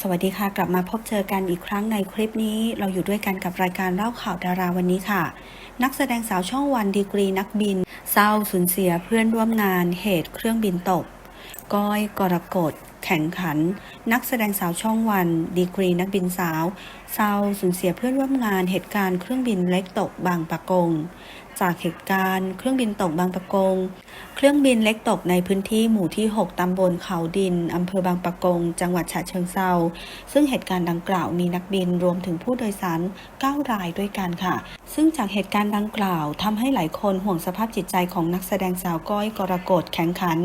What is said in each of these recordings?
สวัสดีค่ะกลับมาพบเจอกันอีกครั้งในคลิปนี้ เราอยู่ด้วยกันกับรายการเล่าข่าวดาราวันนี้ค่ะ นักแสดงสาวช่องวันดีกรีนักบิน เศร้าสูญเสียเพื่อนร่วมงานเหตุเครื่องบินตก ก้อยกรกฎ แข่งขัน นักแสดงสาวช่องวัน ดีกรีนักบินสาวเศร้าสูญเสียเพื่อนร่วมงานเหตุการณ์เครื่องบินเล็กตกบางปะกง จากเหตุการณ์เครื่องบินตกบางปะกง เครื่องบินเล็กตกในพื้นที่หมู่ที่ 6 ตำบลเขาดิน อำเภอบางปะกง จังหวัดฉะเชิงเซาซึ่งเหตุการณ์ดังกล่าวมีนักบินรวมถึงผู้โดยสาร 9 รายด้วยกันค่ะ ซึ่งจากเหตุการณ์ดังกล่าวทำให้หลายคนห่วงสภาพจิตใจของนักแสดงสาวก้อยกรกฎแข่งขัน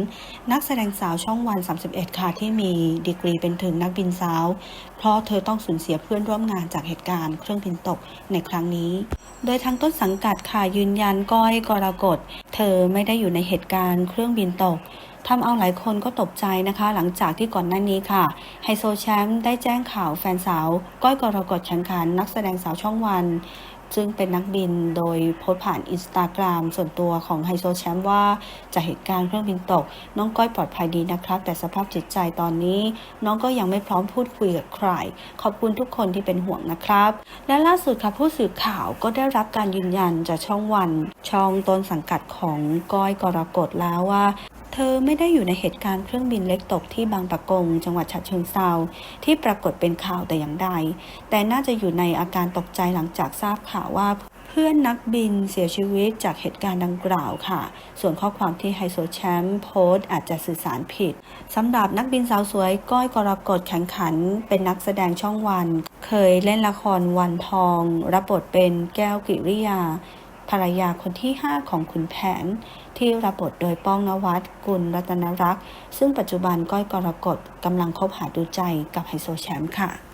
นักแสดงสาวช่องวัน 31 ค่ะที่มีดีกรีเป็นถึงนักบินสาว เพราะเธอต้องสูญเสียเพื่อนร่วมงานจากเหตุการณ์เครื่องบินตกในครั้งนี้ โดยทางต้นสังกัดค่ะยืนยันก้อยกรกฎเธอไม่ได้อยู่ในเหตุการณ์เครื่องบินตกทำเอาหลายคนก็ตกใจนะคะ หลังจากที่ก่อนหน้านี้ค่ะไฮโซแชมป์ได้แจ้งข่าวแฟนสาว ก้อยกรกฎแข่งขันนักแสดงสาวช่องวัน ซึ่งเป็นนักบินโดยโพสผ่านอินสตาแกรมส่วนตัวของไฮโซแชมป์ว่าจากเหตุการณ์เครื่องบินตก น้องก้อยปลอดภัยดีนะครับ แต่สภาพจิตใจตอนนี้ น้องก็ยังไม่พร้อมพูดคุยกับใคร ขอบคุณทุกคนที่เป็นห่วงนะครับ และล่าสุดค่ะผู้สื่อข่าวก็ได้รับการยืนยันจากช่องวัน ช่องต้นสังกัดของก้อยกรกฎแล้วว่า เธอไม่ได้อยู่ในเหตุการณ์เครื่องบินเล็กตกที่บางปะกง จังหวัดฉะเชิงเซาที่ปรากฏเป็นข่าวแต่อย่างใด แต่น่าจะอยู่ในอาการตกใจหลังจากทราบข่าวว่าเพื่อนนักบินเสียชีวิตจากเหตุการณ์ดังกล่าวค่ะ ส่วนข้อความที่ไฮโซแชมป์โพสต์อาจจะสื่อสารผิดสำหรับนักบินสาวสวยก้อยกรกฎแข่งขัน เป็นนักแสดงช่องวัน เคยเล่นละครวันทอง รับบทเป็นแก้วกิริยา ภรรยาคนที่ 5 ของขุนแผน ที่รับบทโดยป้องนวัดกุลรัตนรักษ์ ซึ่งปัจจุบันก้อยกรกฎกำลังคบหาดูใจกับไฮโซแชมป์ค่ะ